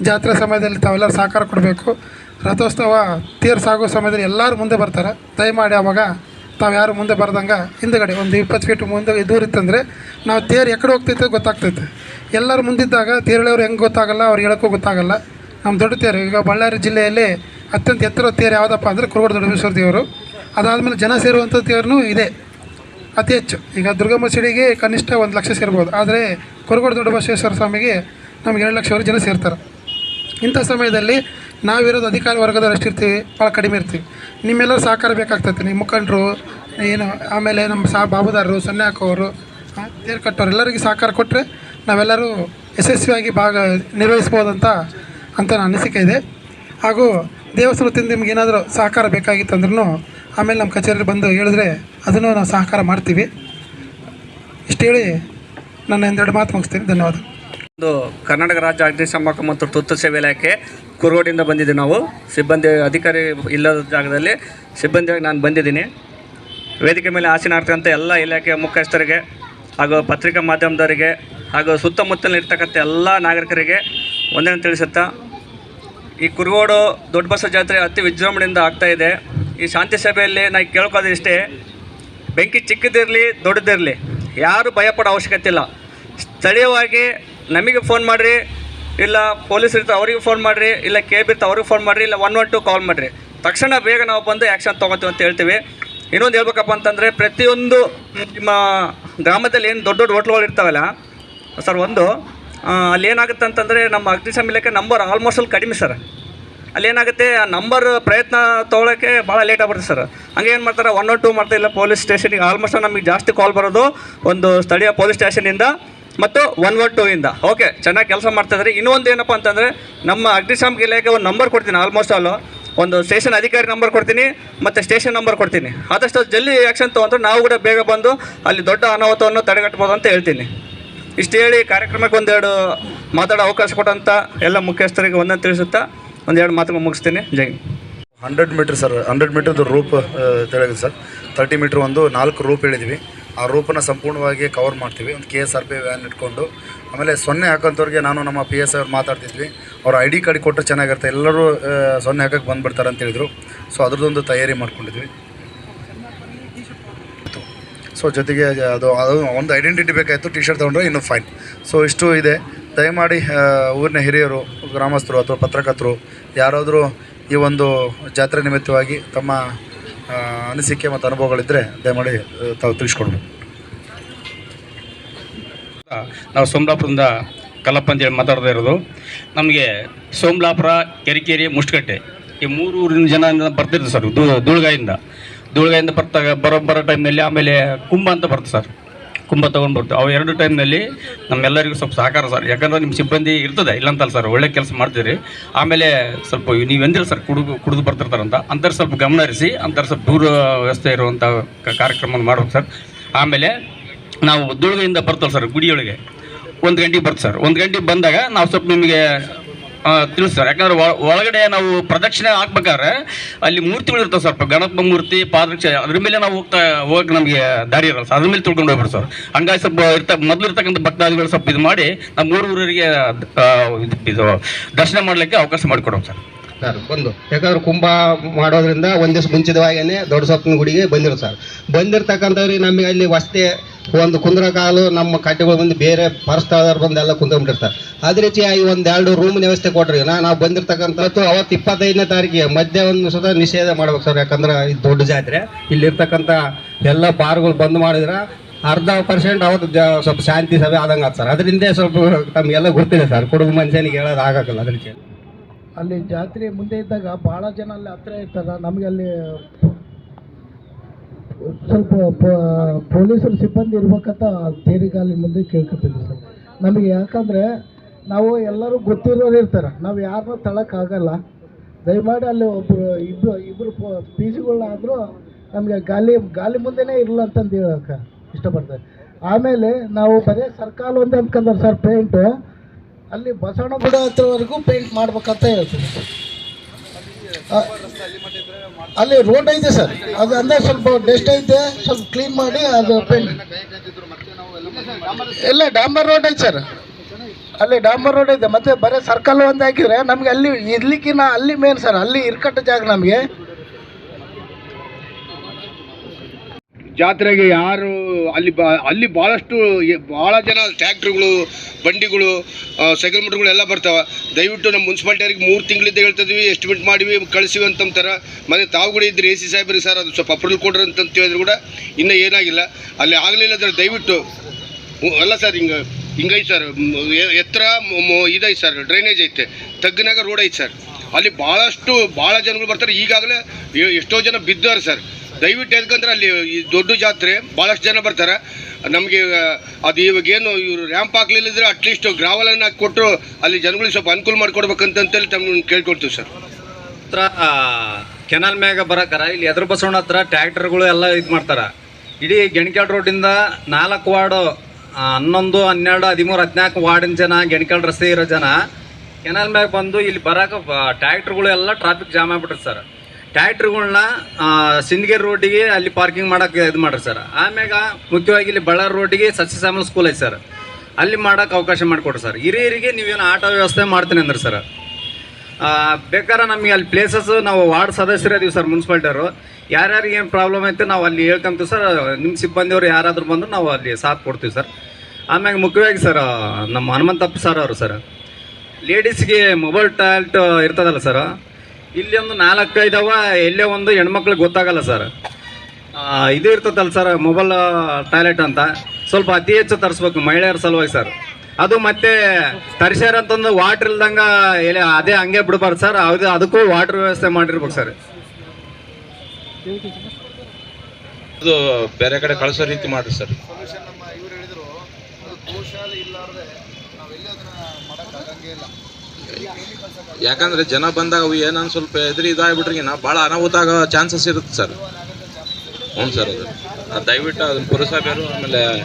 ಜಾತ್ರೆ ಸಮಯದಲ್ಲಿ ತಾವೆಲ್ಲರೂ ಸಹಕಾರ ಕೊಡಬೇಕು. ರಥೋತ್ಸವ ತೀರ್ಸಾಗೋ ಸಾಗೋ ಸಮಯದಲ್ಲಿ ಎಲ್ಲರೂ ಮುಂದೆ ಬರ್ತಾರೆ. ದಯಮಾಡಿ ಆವಾಗ ತಾವು ಯಾರು ಮುಂದೆ ಬರ್ದಂಗೆ ಹಿಂದುಗಡೆ ಒಂದು ಇಪ್ಪತ್ತು ಫೀಟ್ ಮುಂದೆ ದೂರ ಇತ್ತಂದರೆ ನಾವು ತೇರು ಎಕಡೆ ಹೋಗ್ತೈತೆ ಗೊತ್ತಾಗ್ತೈತೆ ಎಲ್ಲರೂ ಮುಂದಿದ್ದಾಗ ತೇರಳೆಯವ್ರು ಹೆಂಗೆ ಗೊತ್ತಾಗಲ್ಲ, ಅವ್ರು ಹೇಳೋಕ್ಕೂ ಗೊತ್ತಾಗಲ್ಲ. ನಮ್ಮ ದೊಡ್ಡ ತೇರು, ಈಗ ಬಳ್ಳಾರಿ ಜಿಲ್ಲೆಯಲ್ಲಿ ಅತ್ಯಂತ ಎತ್ತರ ತೇರು ಯಾವುದಪ್ಪ ಅಂದರೆ ಕುರುಗೋಡು ದೊಡ್ಡೇಶ್ವರ ದೇವರು. ಅದಾದಮೇಲೆ ಜನ ಸೇರುವಂಥ ತೇರು ಇದೆ. ಅತಿ ಹೆಚ್ಚು. ಈಗ ದುರ್ಗಮ್ಮ ಸಿಡಿಗೆ ಕನಿಷ್ಠ ಒಂದು ಲಕ್ಷ ಸೇರ್ಬೋದು. ಆದರೆ ಕುರುಗೋಡು ದೊಡ್ಡ ಬಸವೇಶ್ವರ ಸ್ವಾಮಿಗೆ ನಮ್ಗೆ ಎರಡು ಲಕ್ಷವರೆಗೆ ಜನ ಸೇರ್ತಾರೆ. ಇಂಥ ಸಮಯದಲ್ಲಿ ನಾವಿರೋದು ಅಧಿಕಾರಿ ವರ್ಗದವ್ರು ಎಷ್ಟಿರ್ತೀವಿ ಭಾಳ ಕಡಿಮೆ ಇರ್ತೀವಿ. ನಿಮ್ಮೆಲ್ಲರೂ ಸಹಕಾರ ಬೇಕಾಗ್ತೈತೆ, ನಿಮ್ಮ ಮುಖಂಡರು, ಏನು, ಆಮೇಲೆ ನಮ್ಮ ಸಾ ಬಾಬುದಾರರು ಸನ್ಯಾಕವರು ತೇರು ಕಟ್ಟೋರು, ಎಲ್ಲರಿಗೂ ಸಹಕಾರ ಕೊಟ್ಟರೆ ನಾವೆಲ್ಲರೂ ಯಶಸ್ವಿಯಾಗಿ ಭಾಗ ನಿರ್ವಹಿಸ್ಬೋದಂತ ಅಂತ ನನ್ನ ಅನಿಸಿಕೆ ಇದೆ. ಹಾಗೂ ದೇವಸ್ಥಾನದಿಂದ ನಿಮ್ಗೆ ಏನಾದರೂ ಸಹಕಾರ ಬೇಕಾಗಿತ್ತು ಅಂದ್ರೂ ಆಮೇಲೆ ನಮ್ಮ ಕಚೇರಿ ಬಂದು ಹೇಳಿದ್ರೆ ಅದನ್ನು ನಾವು ಸಹಕಾರ ಮಾಡ್ತೀವಿ. ಇಷ್ಟು ಹೇಳಿ ನನ್ನ ಒಂದೆರಡು ಮಾತು ಮುಗಿಸ್ತೀನಿ. ಧನ್ಯವಾದ. ಒಂದು ಕರ್ನಾಟಕ ರಾಜ್ಯ ಅಗ್ನಿಶಾಮಕ ಮತ್ತು ತುರ್ತು ಸೇವೆ ಇಲಾಖೆ ಕುರುಗೋಡಿಂದ ಬಂದಿದ್ದೀವಿ ನಾವು. ಸಿಬ್ಬಂದಿ ಅಧಿಕಾರಿ ಇಲ್ಲದ ಜಾಗದಲ್ಲಿ ಸಿಬ್ಬಂದಿಯಾಗಿ ನಾನು ಬಂದಿದ್ದೀನಿ. ವೇದಿಕೆ ಮೇಲೆ ಆಸೀನಾರ್ತಕ್ಕಂಥ ಎಲ್ಲ ಇಲಾಖೆಯ ಮುಖ್ಯಸ್ಥರಿಗೆ ಹಾಗೂ ಪತ್ರಿಕಾ ಮಾಧ್ಯಮದವರಿಗೆ ಹಾಗೂ ಸುತ್ತಮುತ್ತಲಿರ್ತಕ್ಕಂಥ ಎಲ್ಲ ನಾಗರಿಕರಿಗೆ ಒಂದೇನು ತಿಳಿಸುತ್ತಾ, ಈ ಕುರುಗೋಡು ದೊಡ್ಡ ಬಸವ ಜಾತ್ರೆ ಅತಿ ವಿಜೃಂಭಣೆಯಿಂದ ಇದೆ. ಈ ಶಾಂತಿ ಸಭೆಯಲ್ಲಿ ನಾನು ಕೇಳ್ಕೋದು ಇಷ್ಟೇ, ಬೆಂಕಿ ಚಿಕ್ಕದಿರಲಿ ದೊಡ್ಡದಿರಲಿ, ಯಾರು ಭಯಪಡೋ ಅವಶ್ಯಕತೆ ಇಲ್ಲ. ಸ್ಥಳೀಯವಾಗಿ ನಮಗೆ ಫೋನ್ ಮಾಡಿರಿ ಇಲ್ಲ ಪೊಲೀಸ್ ಇರ್ತಾರೆ ಅವ್ರಿಗೆ ಫೋನ್ ಮಾಡಿರಿ, ಇಲ್ಲ ಕೇಬ್ ಇರ್ತಾರೆ ಅವ್ರಿಗೆ ಫೋನ್ ಮಾಡಿರಿ, ಇಲ್ಲ ಒನ್ ಒನ್ ಟು ಕಾಲ್ ಮಾಡಿರಿ. ತಕ್ಷಣ ಬೇಗ ನಾವು ಬಂದು ಆ್ಯಕ್ಷನ್ ತೊಗೊತೀವಿ ಅಂತ ಹೇಳ್ತೀವಿ. ಇನ್ನೊಂದು ಹೇಳ್ಬೇಕಪ್ಪ ಅಂತಂದರೆ, ಪ್ರತಿಯೊಂದು ನಿಮ್ಮ ಗ್ರಾಮದಲ್ಲಿ ಏನು ದೊಡ್ಡ ದೊಡ್ಡ ಹೋಟ್ಲುಗಳು ಇರ್ತಾವಲ್ಲ, ಸರ್ ಒಂದು ಅಲ್ಲಿ ಏನಾಗುತ್ತೆ ಅಂತಂದರೆ ನಮ್ಮ ಅಗ್ನಿಶಾಮಕ ಇಲಾಖೆ ನಂಬರ್ ಆಲ್ಮೋಸ್ಟ್ ಅಲ್ಲಿ ಕಡಿಮೆ ಸರ್. ಅಲ್ಲೇನಾಗುತ್ತೆ ಆ ನಂಬರ್ ಪ್ರಯತ್ನ ತೊಗೊಳಕ್ಕೆ ಭಾಳ ಲೇಟ್ ಆಗ್ಬಿಡುತ್ತೆ ಸರ್. ಹಂಗೆ ಏನು ಮಾಡ್ತಾರೆ ಒನ್ ಒನ್ ಟೂ ಮಾಡ್ತಾ ಇಲ್ಲ ಪೊಲೀಸ್ ಸ್ಟೇಷನಿಗೆ ಆಲ್ಮೋಸ್ಟ್ ನಮಗೆ ಜಾಸ್ತಿ ಕಾಲ್ ಬರೋದು ಒಂದು ಸ್ಥಳೀಯ ಪೊಲೀಸ್ ಸ್ಟೇಷನಿಂದ ಮತ್ತು ಒನ್ ಒನ್ ಟೂ ಇಂದ. ಓಕೆ ಚೆನ್ನಾಗಿ ಕೆಲಸ ಮಾಡ್ತಾಯಿದ್ರೆ ಇನ್ನೂ ಒಂದು ಏನಪ್ಪ ಅಂತಂದರೆ, ನಮ್ಮ ಅಗ್ನಿಶಾಮಕ ಇಲಾಖೆ ಒಂದು ನಂಬರ್ ಕೊಡ್ತೀನಿ ಆಲ್ಮೋಸ್ಟ್ ಆಲು ಒಂದು ಸ್ಟೇಷನ್ ಅಧಿಕಾರಿ ನಂಬರ್ ಕೊಡ್ತೀನಿ, ಮತ್ತು ಸ್ಟೇಷನ್ ನಂಬರ್ ಕೊಡ್ತೀನಿ. ಆದಷ್ಟು ಜಲ್ದಿ ಆ್ಯಕ್ಷನ್ ತೊಗೊಂಡ್ರೆ ನಾವು ಕೂಡ ಬೇಗ ಬಂದು ಅಲ್ಲಿ ದೊಡ್ಡ ಅನಾಹುತವನ್ನು ತಡೆಗಟ್ಬೋದು ಅಂತ ಹೇಳ್ತೀನಿ. ಇಷ್ಟು ಹೇಳಿ ಕಾರ್ಯಕ್ರಮಕ್ಕೆ ಒಂದೆರಡು ಮಾತಾಡೋ ಅವಕಾಶ ಕೊಟ್ಟಂಥ ಎಲ್ಲ ಮುಖ್ಯಸ್ಥರಿಗೆ ಒಂದನ್ನು ತಿಳಿಸುತ್ತಾ ಒಂದೆರಡು ಮಾತು ಮುಗಿಸ್ತೀನಿ. ಜೈ. ಹಂಡ್ರೆಡ್ ಮೀಟ್ರ್ ಸರ್, ಹಂಡ್ರೆಡ್ ಮೀಟ್ರದ್ದು ರೂಪ್ ತಿಳಿದಿದೆ ಸರ್. ತರ್ಟಿ ಮೀಟ್ರ್ ಒಂದು ನಾಲ್ಕು ರೂಪ್ ಹೇಳಿದ್ವಿ. ಆ ರೂಪನ ಸಂಪೂರ್ಣವಾಗಿ ಕವರ್ ಮಾಡ್ತೀವಿ. ಒಂದು K S R P van ಇಟ್ಕೊಂಡು, ಆಮೇಲೆ ಸೊನ್ನೆ ಹಾಕೋಂಥವ್ರಿಗೆ ನಾನು ನಮ್ಮ ಪಿ ಎಸ್ ಅವ್ರು ಮಾತಾಡ್ತಿದ್ವಿ. ಅವ್ರ ಐ ಡಿ ಕಾರ್ಡ್ ಕೊಟ್ಟರೆ ಚೆನ್ನಾಗಿರುತ್ತೆ. ಎಲ್ಲರೂ ಸೊನ್ನೆ ಹಾಕಕ್ಕೆ ಬಂದುಬಿಡ್ತಾರೆ ಅಂತ ಹೇಳಿದ್ರು. ಸೊ ಅದ್ರದ್ದೊಂದು ತಯಾರಿ ಮಾಡ್ಕೊಂಡಿದ್ವಿ. ಸೊ ಜೊತೆಗೆ, ಅದು ಅದು ಒಂದು ಐಡೆಂಟಿಟಿ ಬೇಕಾಯಿತು ಟಿ ಶರ್ಟ್ ತೊಗೊಂಡ್ರೆ ಇನ್ನೂ ಫೈನ್ ಸೊ ಇಷ್ಟು ಇದೆ. ದಯಮಾಡಿ ಊರಿನ ಹಿರಿಯರು, ಗ್ರಾಮಸ್ಥರು ಅಥವಾ ಪತ್ರಕರ್ತರು, ಯಾರಾದರೂ ಈ ಒಂದು ಜಾತ್ರೆ ನಿಮಿತ್ತವಾಗಿ ತಮ್ಮ ಅನಿಸಿಕೆ ಮತ್ತು ಅನುಭವಗಳಿದ್ದರೆ ದಯಮಾಡಿ ತಾವು ತಿಳಿಸ್ಕೊಡ್ಬೋದು ನಾವು ಸೋಮಲಾಪುರದಿಂದ ಕಲ್ಲಪ್ಪ ಅಂತೇಳಿ ಮಾತಾಡ್ತಾ ಇರೋದು. ನಮಗೆ ಸೋಮಲಾಪುರ, ಕೆರಿಕೇರಿ ಮುಷ್ಕಟ್ಟೆ ಈ ಮೂರು ಊರಿನ ಜನ ಬರ್ತಿರ್ತಾರೆ ಸರ್ ಧೂಳ್ಗಾಯಿಂದ. ಧೂಳ್ಗಾಯಿಂದ ಬರ್ತಾಗ ಬರೋ ಬರೋ ಟೈಮ್ನಲ್ಲಿ ಆಮೇಲೆ ಕುಂಭ ಅಂತ ಬರ್ತದೆ ಸರ್. ಕುಂಭ ತೊಗೊಂಡು ಬರ್ತೀವಿ ಅವು ಎರಡು ಟೈಮ್ನಲ್ಲಿ ನಮ್ಮೆಲ್ಲರಿಗೂ ಸ್ವಲ್ಪ ಸಹಕಾರ ಸರ್. ಯಾಕಂದ್ರೆ ನಿಮ್ಮ ಸಿಬ್ಬಂದಿ ಇರ್ತದೆ, ಇಲ್ಲಂತಲ್ಲ ಸರ್, ಒಳ್ಳೆ ಕೆಲಸ ಮಾಡ್ತೀರಿ ಆಮೇಲೆ ಸ್ವಲ್ಪ ನೀವು ಎಂದಿಲ್ಲ ಸರ್, ಕುಡಿದು ಕುಡಿದು ಬರ್ತಿರ್ತಾರಂತ ಅಂಥವ್ರು ಸ್ವಲ್ಪ ಗಮನ ಹರಿಸಿ ಅಂತಾರೆ ಸ್ವಲ್ಪ ದೂರ ವ್ಯವಸ್ಥೆ ಇರುವಂಥ ಕ- ಕಾರ್ಯಕ್ರಮ ಮಾಡ್ಬೇಕು ಸರ್. ಆಮೇಲೆ ನಾವು ದುರ್ಗದಿಂದ ಬರ್ತಲ್ಲ ಸರ್, ಗುಡಿಯೊಳಗೆ. ಒಂದು ಗಂಟೆಗೆ ಬರ್ತೀವಿ ಸರ್. ಒಂದು ಗಂಟೆಗೆ ಬಂದಾಗ ನಾವು ಸ್ವಲ್ಪ ನಿಮಗೆ ತಿಳಿಸಿ ಸರ್. ಯಾಕಂದ್ರೆ ಒಳಗಡೆ ನಾವು ಪ್ರದಕ್ಷಿಣೆ ಹಾಕ್ಬೇಕಾದ್ರೆ ಅಲ್ಲಿ ಮೂರ್ತಿಗಳು ಇರ್ತಾವೆ ಸ್ವಲ್ಪ ಗಣಪ ಮೂರ್ತಿ ಪಾದಕ್ಷ ಅದ್ರ ಮೇಲೆ ನಾವು ಹೋಗ್ತಾ, ಹೋಗಕ್ಕೆ ನಮಗೆ ದಾರಿ ಇರಲ್ಲ ಸರ್. ಅದ್ರ ಮೇಲೆ ತಿಳ್ಕೊಂಡು ಹೋಗ್ಬಿಡ್ರಿ ಸರ್. ಹಂಗಾಗಿ ಸ್ವಲ್ಪ ಇರ್ತ, ಮೊದಲು ಇರ್ತಕ್ಕಂಥ ಭಕ್ತಾದಿಗಳು ಸ್ವಲ್ಪ ಇದು ಮಾಡಿ ನಮ್ಮ ಇದು- ಇದು ದರ್ಶನ ಮಾಡಲಿಕ್ಕೆ ಅವಕಾಶ ಮಾಡಿಕೊಡೋಣ ಸರ್. ಸರ್ ಬಂದು ಯಾಕಂದ್ರೆ ಕುಂಭ ಮಾಡೋದ್ರಿಂದ ಒಂದ್ ದಿವಸ ಮುಂಚಿತವಾಗಿಯೇ ದೊಡ್ಡ ಸೊಪ್ಪಿನ ಗುಡಿಗೆ ಬಂದಿರೋ ಸರ್. ಬಂದಿರ್ತಕ್ಕಂಥವ್ರಿಗೆ ನಮಗೆ ಅಲ್ಲಿ ವಸತಿ, ಒಂದು ಕುಂದ್ರ ಕಾಲು ನಮ್ಮ ಕಟ್ಟೆಗಳು ಬಂದು ಬೇರೆ ಪರಸ್ಥಳದವ್ರು ಬಂದು ಎಲ್ಲ ಕುಂತ್ಕೊಂಡ್ಬಿಟ್ಟಿರ್ತಾರೆ ಅದೇ ರೀತಿಯಾಗಿ ಒಂದ್ ಎರಡು ರೂಮ್ ವ್ಯವಸ್ಥೆ ಕೊಟ್ರಿ. ನಾ ನಾವು ಬಂದಿರ್ತಕ್ಕಂಥದ್ದು ಅವತ್ತು ಇಪ್ಪತ್ತೈದನೇ ತಾರೀಕಿಗೆ ಮಧ್ಯ ಒಂದು ಸತ ನಿಷೇಧ ಮಾಡ್ಬೇಕು ಸರ್. ಯಾಕಂದ್ರೆ ಇದು ದೊಡ್ಡ ಜಾತ್ರೆ, ಇಲ್ಲಿರ್ತಕ್ಕಂಥ ಎಲ್ಲ ಬಾರ್ಗಳು ಬಂದ್ ಮಾಡಿದ್ರೆ ಅರ್ಧ ಪರ್ಸೆಂಟ್ ಅವತ್ತು ಸ್ವಲ್ಪ ಶಾಂತಿ ಸಭೆ ಆದಂಗೆ ಆತ್ ಸರ್. ಅದರಿಂದ ಸ್ವಲ್ಪ ತಮಗೆಲ್ಲ ಗೊತ್ತಿದೆ ಸರ್. ಕೊಡುಗು ಮನುಷ್ಯನಿಗೆ ಹೇಳೋದು ಅದ್ರ ರೀತಿ ಅಲ್ಲಿ ಜಾತ್ರೆ ಮುಂದೆ ಇದ್ದಾಗ ಭಾಳ ಜನ ಅಲ್ಲಿ ಹತ್ರ ಇರ್ತಾರೆ. ನಮಗೆ ಅಲ್ಲಿ ಸ್ವಲ್ಪ ಪೊಲೀಸರು ಸಿಬ್ಬಂದಿ ಇರ್ಬೇಕಂತ ತೇರಿಗಾಲಿ ಮುಂದೆ ಕೇಳ್ಕೊತೀವಿ ಸರ್. ನಮಗೆ ಯಾಕಂದರೆ ನಾವು ಎಲ್ಲರೂ ಗೊತ್ತಿರೋರು ಇರ್ತಾರೆ. ನಾವು ಯಾರನ್ನೂ ತಳಕ್ಕಾಗಲ್ಲ ದಯಮಾಡಿ ಅಲ್ಲಿ ಒಬ್ಬರು ಇಬ್ಬರು ಇಬ್ಬರು ಪಿ ಜಿಗಳಾದರೂ ನಮಗೆ ಗಾಲಿ ಗಾಲಿ ಮುಂದೆನೇ ಇರಲ್ಲ ಅಂತಂದು ಹೇಳಕ್ಕೆ ಇಷ್ಟಪಡ್ತಾರೆ ಆಮೇಲೆ ನಾವು ಬರೀ ಸರ್ಕಾರ ಒಂದೇ ಅಂದ್ಕೊಂಡ್ರೆ ಸರ್, ಪೇಂಟು. ಅಲ್ಲಿ ಬಸವನಗುಡ ಹತ್ತಿರವರೆಗೂ ಪೇಂಟ್ ಮಾಡ್ಬೇಕಂತ ಹೇಳ್ತೀನಿ ಅಲ್ಲಿ ರೋಡ್ ಐತೆ ಸರ್. ಅದು ಅಂದ್ರೆ ಸ್ವಲ್ಪ ಡಸ್ಟ್ ಐತೆ, ಸ್ವಲ್ಪ ಕ್ಲೀನ್ ಮಾಡಿ ಅದು ಪೇಂಟ್ ಇಲ್ಲ ಡಾಂಬರ್ ರೋಡ್ ಐತೆ ಸರ್. ಅಲ್ಲಿ ಡಾಂಬರ್ ರೋಡ್ ಐತೆ. ಮತ್ತೆ ಬರೀ ಸರ್ಕಲ್ ಒಂದು ಹಾಕಿದ್ರೆ ನಮ್ಗೆ ಅಲ್ಲಿ ಇರ್ಲಿಕ್ಕಿನ ಅಲ್ಲಿ ಮೇನ್ ಸರ್. ಅಲ್ಲಿ ಇರ್ಕಟ್ಟ ಜಾಗ ನಮಗೆ. ಜಾತ್ರೆಗೆ ಯಾರು ಅಲ್ಲಿ ಬಾ, ಅಲ್ಲಿ ಭಾಳಷ್ಟು ಭಾಳ ಜನ ಟ್ಯಾಕ್ಟ್ರುಗಳು, ಬಂಡಿಗಳು ಸೈಕಲ್ ಮೋಟ್ರುಗಳು ಎಲ್ಲ ಬರ್ತಾವೆ. ದಯವಿಟ್ಟು ನಮ್ಮ ಮುನ್ಸಿಪಾಲ್ಟಿಯವ್ರಿಗೆ ಮೂರು ತಿಂಗಳಿಂದ ಹೇಳ್ತಿದ್ವಿ ಎಸ್ಟಿಮೇಟ್ ಮಾಡಿವಿ, ಕಳಿಸಿವಿ ಅಂತಂತಾರೆ ಮತ್ತೆ ತಾವು ಕೂಡ ಇದ್ರೆ ಎ ಸಿ ಸಾಹೇಬ್ರಿಗೆ ಸರ್, ಅದು ಸ್ವಲ್ಪ ಅಪ್ರೂವಲ್ ಕೊಡ್ರಿ ಅಂತ ಹೇಳಿದ್ರು ಕೂಡ ಇನ್ನೂ ಏನಾಗಿಲ್ಲ. ಅಲ್ಲಿ ಆಗಲಿಲ್ಲ ಅಂದ್ರೆ ದಯವಿಟ್ಟು ಅಲ್ಲ ಸರ್ ಹಿಂಗೆ, ಹಿಂಗೈತೆ ಸರ್ ಎತ್ತರ ಇದೈತೆ ಸರ್ ಡ್ರೈನೇಜ್ ಐತೆ. ತಗ್ಗನಾಗ ರೋಡ್ ಐತೆ ಸರ್ ಅಲ್ಲಿ ಭಾಳಷ್ಟು ಭಾಳ ಜನಗಳು ಬರ್ತಾರೆ. ಈಗಾಗಲೇ ಎಷ್ಟೋ ಜನ ಬಿದ್ದಾರೆ ಸರ್ ದಯವಿಟ್ಟು ಎದ್ಕಂದ್ರೆ ಅಲ್ಲಿ ಈ ದೊಡ್ಡ ಜಾತ್ರೆ ಭಾಳಷ್ಟು ಜನ ಬರ್ತಾರೆ. ನಮಗೆ ಅದು ಇವಾಗೇನು ಇವರು ರ್ಯಾಂಪ್ ಹಾಕ್ಲಿಲ್ಲದ್ರೆ ಅಟ್ಲೀಸ್ಟ್ ಗ್ರಾವಲನ್ನು ಕೊಟ್ಟರು ಅಲ್ಲಿ ಜನಗಳಿಗೆ ಸ್ವಲ್ಪ ಅನುಕೂಲ ಮಾಡಿಕೊಡ್ಬೇಕಂತಂತೇಳಿ ತಮ್ಮ ಕೇಳ್ಕೊಡ್ತೀವಿ ಸರ್. ಹತ್ರ ಕೆನಾಲ್ ಮ್ಯಾಗ ಬರಕಾರ, ಇಲ್ಲಿ ಎದುರು ಬಸವಣ್ಣ ಹತ್ರ ಟ್ರ್ಯಾಕ್ಟರ್ಗಳು ಎಲ್ಲ ಇದು ಮಾಡ್ತಾರೆ. ಇಡೀ ರೋಡ್ ರೋಡಿಂದ ನಾಲ್ಕು ವಾರ್ಡು ಹನ್ನೊಂದು, ಹನ್ನೆರಡು, ಹದಿಮೂರು, ಹದಿನಾಲ್ಕು ವಾರ್ಡಿನ ಜನ ಗೆಣಕ್ಯಾಳ ರಸ್ತೆ ಇರೋ ಜನ ಕೆನಾಲ್ ಮ್ಯಾಗ ಬಂದು ಇಲ್ಲಿ ಬರಕ್ಕೆ ಟ್ರ್ಯಾಕ್ಟರ್ಗಳು ಎಲ್ಲ ಟ್ರಾಫಿಕ್ ಜಾಮ್ ಆಗ್ಬಿಟ್ರಿ ಸರ್. ಟ್ರ್ಯಾಕ್ಟ್ರುಗಳ್ನ ಸಿಂದಗೇರಿ ರೋಡಿಗೆ ಅಲ್ಲಿ ಪಾರ್ಕಿಂಗ್ ಮಾಡೋಕ್ಕೆ ಇದು ಮಾಡ್ರಿ ಸರ್ ಆಮ್ಯಾಗ ಮುಖ್ಯವಾಗಿ ಇಲ್ಲಿ ಬಳ್ಳಾರಿ ರೋಡಿಗೆ ಸಸ್ಯಶ್ಯಾಮಲ ಸ್ಕೂಲ್ ಐತೆ ಸರ್ ಅಲ್ಲಿ ಮಾಡೋಕೆ ಅವಕಾಶ ಮಾಡಿಕೊಡ್ರಿ ಸರ್ ಹಿರಿಯರಿಗೆ ನೀವೇನು ಆಟೋ ವ್ಯವಸ್ಥೆ ಮಾಡ್ತೀನಿ ಅಂದ್ರೆ ಸರ್ ಬೇಕಾದ್ರೆ ನಮಗೆ ಅಲ್ಲಿ ಪ್ಲೇಸಸ್ ನಾವು ವಾರ್ಡ್ ಸದಸ್ಯರು ಇದೀವಿ ಸರ್ ಮುನ್ಸಿಪಾಲ್ಟಿಯವರು ಯಾರ್ಯಾರಿಗೆ ಏನು ಪ್ರಾಬ್ಲಮ್ ಐತೆ ನಾವು ಅಲ್ಲಿ ಹೇಳ್ಕೊಂತೀವಿ ಸರ್ ನಿಮ್ಮ ಸಿಬ್ಬಂದಿಯವರು ಯಾರಾದರೂ ಬಂದು ನಾವು ಅಲ್ಲಿ ಸಾಥ್ ಕೊಡ್ತೀವಿ ಸರ್ ಆಮ್ಯಾಗ ಮುಖ್ಯವಾಗಿ ಸರ್ ನಮ್ಮ ಹನುಮಂತಪ್ಪ ಸರ್ ಅವರು ಸರ್ ಲೇಡೀಸ್ಗೆ ಮೊಬೈಲ್ ಟಾಯ್ಲೆಟ್ ಇರ್ತದಲ್ಲ ಸರ್ ಇಲ್ಲಿ ಒಂದು ನಾಲ್ಕು ಐದವ ಎಲ್ಲೇ ಒಂದು ಹೆಣ್ಮಕ್ಳಿಗೆ ಗೊತ್ತಾಗಲ್ಲ ಸರ್. ಆ, ಇದು ಇರ್ತದಲ್ಲ ಸರ್ ಮೊಬೈಲ್ ಟಾಯ್ಲೆಟ್ ಅಂತ. ಸ್ವಲ್ಪ ಅತಿ ಹೆಚ್ಚು ತರಿಸ್ಬೇಕು ಮಹಿಳೆಯರ ಸಲುವಾಗಿ ಸರ್. ಅದು ಮತ್ತೆ ತರಿಸ್ಯಾರ ಅಂತಂದು ವಾಟ್ರ್ ಇಲ್ದಂಗ ಎಲೆ ಅದೇ ಹಂಗೆ ಬಿಡಬಾರ್ದು ಸರ್. ಅದು ಅದಕ್ಕೂ ವಾಟ್ರ್ ವ್ಯವಸ್ಥೆ ಮಾಡಿರ್ಬೇಕು ಸರ್. ಅದು ಬೇರೆ ಕಡೆ ಕಳಿಸೋ ರೀತಿ ಮಾಡ್ರಿ ಸರ್. ನಮ್ಮ ಇವ್ರು ಹೇಳಿದ್ರು ಅದು ಗೋಶಾಲೆ ಇಲ್ಲಾರ್ದೆ ನಾವೆಲ್ಲೇ ಅದನ್ನ ಮಾಡೋಕ್ಕಾಗಂಗೇ ಇಲ್ಲ. ಯಾಕಂದ್ರೆ ಜನ ಬಂದಾಗ ಅವು ಏನೋ ಸ್ವಲ್ಪ ಎದುರು ಇದಾಗ್ಬಿಟ್ರಿ ನಾ ಭಾಳ ಅನಾಹುತ ಆಗೋ ಚಾನ್ಸಸ್ ಇರುತ್ತೆ ಸರ್. ಹ್ಞೂ ಸರ್ ಅದು. ದಯವಿಟ್ಟು ಅದನ್ನ ಪುರಸಭೆಯವರು, ಆಮೇಲೆ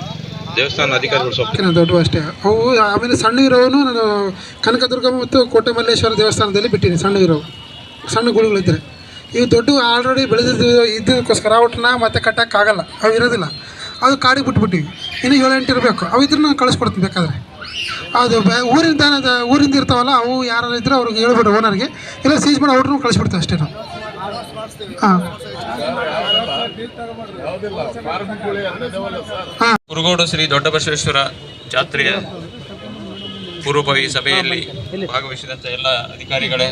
ದೇವಸ್ಥಾನ ಅಧಿಕಾರಿಗಳು ಸ್ವಲ್ಪ ದೊಡ್ಡ ಅಷ್ಟೇ. ಅವು ಆಮೇಲೆ ಸಣ್ಣ ಇರೋನು ನಾನು ಕನಕದುರ್ಗ ಮತ್ತು ಕೋಟೆ ಮಲ್ಲೇಶ್ವರ ದೇವಸ್ಥಾನದಲ್ಲಿ ಬಿಟ್ಟಿನಿ ಸಣ್ಣ ಇರೋವು ಸಣ್ಣ ಗುಳುಗಳಿದ್ರೆ ಇವು ದೊಡ್ಡ ಆಲ್ರೆಡಿ ಬೆಳೆದಿದ್ದು ಇದಕ್ಕೋಸ್ಕರ ಅವಟ್ಟನ್ನ ಮತ್ತೆ ಕಟ್ಟೋಕ್ಕಾಗಲ್ಲ. ಅವು ಇರೋದಿಲ್ಲ. ಅದು ಕಾಡಿಗೆ ಬಿಟ್ಬಿಟ್ಟಿವಿ. ಇನ್ನು ಏಳೆಂಟು ಇರಬೇಕು. ಅವು ಇದ್ರೆ ನಾನು ಕಳಿಸ್ಕೊಡ್ತೀನಿ ಬೇಕಾದ್ರೆ. ಅದು ಊರಿನ ಊರಿಂದ ಊರಿಂದ ಇರ್ತಾವಲ್ಲ, ಅವು ಯಾರು ಇದ್ರೆ ಅವ್ರಿಗೆ ಹೇಳ್ಬಿಡ್ರಿ ಓನರ್ಗೆ ಇಲ್ಲ ಸೀಜ್ ಮಾಡಿ ಅವ್ರನ್ನೂ ಕಳಿಸ್ಬಿಡ್ತೇವೆ ಅಷ್ಟೇ ನಾವು. ಕುರುಗೋಡು ಶ್ರೀ ದೊಡ್ಡಬಸವೇಶ್ವರ ಜಾತ್ರೆಯ ಪೂರ್ವಭಾವಿ ಸಭೆಯಲ್ಲಿ ಭಾಗವಹಿಸಿದಂಥ ಎಲ್ಲ ಅಧಿಕಾರಿಗಳೇ,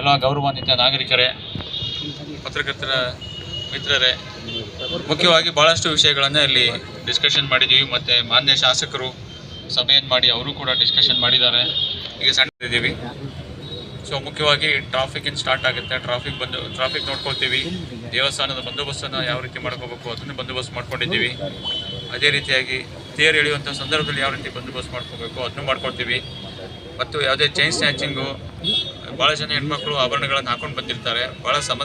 ಎಲ್ಲ ಗೌರವಾನ್ವಿತ ನಾಗರಿಕರೇ, ಪತ್ರಕರ್ತರ ಮಿತ್ರರೇ, ಮುಖ್ಯವಾಗಿ ಭಾಳಷ್ಟು ವಿಷಯಗಳನ್ನು ಇಲ್ಲಿ ಡಿಸ್ಕಷನ್ ಮಾಡಿದ್ದೀವಿ ಮತ್ತು ಮಾನ್ಯ ಶಾಸಕರು ಸಭೆಯನ್ನು ಮಾಡಿ ಅವರು ಕೂಡ ಡಿಸ್ಕಷನ್ ಮಾಡಿದ್ದಾರೆ. ಈಗ ಸಣ್ಣ ಸೊ ಮುಖ್ಯವಾಗಿ ಟ್ರಾಫಿಕ್ ಇನ್ ಸ್ಟಾರ್ಟ್ ಆಗುತ್ತೆ? ಟ್ರಾಫಿಕ್ ಬಂದು ಟ್ರಾಫಿಕ್ ನೋಡ್ಕೊಳ್ತೀವಿ. ದೇವಸ್ಥಾನದ ಬಂದೋಬಸ್ತನ್ನು ಯಾವ ರೀತಿ ಮಾಡ್ಕೋಬೇಕು? ಅದನ್ನು ಬಂದೋಬಸ್ತ್ ಮಾಡ್ಕೊಂಡಿದ್ದೀವಿ. ಅದೇ ರೀತಿಯಾಗಿ ತೇರು ಎಳೆಯುವಂಥ ಸಂದರ್ಭದಲ್ಲಿ ಯಾವ ರೀತಿ ಬಂದೋಬಸ್ತ್ ಮಾಡ್ಕೋಬೇಕು? ಅದನ್ನು ಮಾಡ್ಕೊಳ್ತೀವಿ. ಮತ್ತು ಯಾವುದೇ ಚೈನ್ ಸ್ನ್ಯಾಚಿಂಗು ಭಾಳ ಜನ ಹೆಣ್ಮಕ್ಳು ಆಭರಣಗಳನ್ನು ಹಾಕೊಂಡು ಬಂದಿರ್ತಾರೆ. ಭಾಳ ಸಮಸ್ಯೆ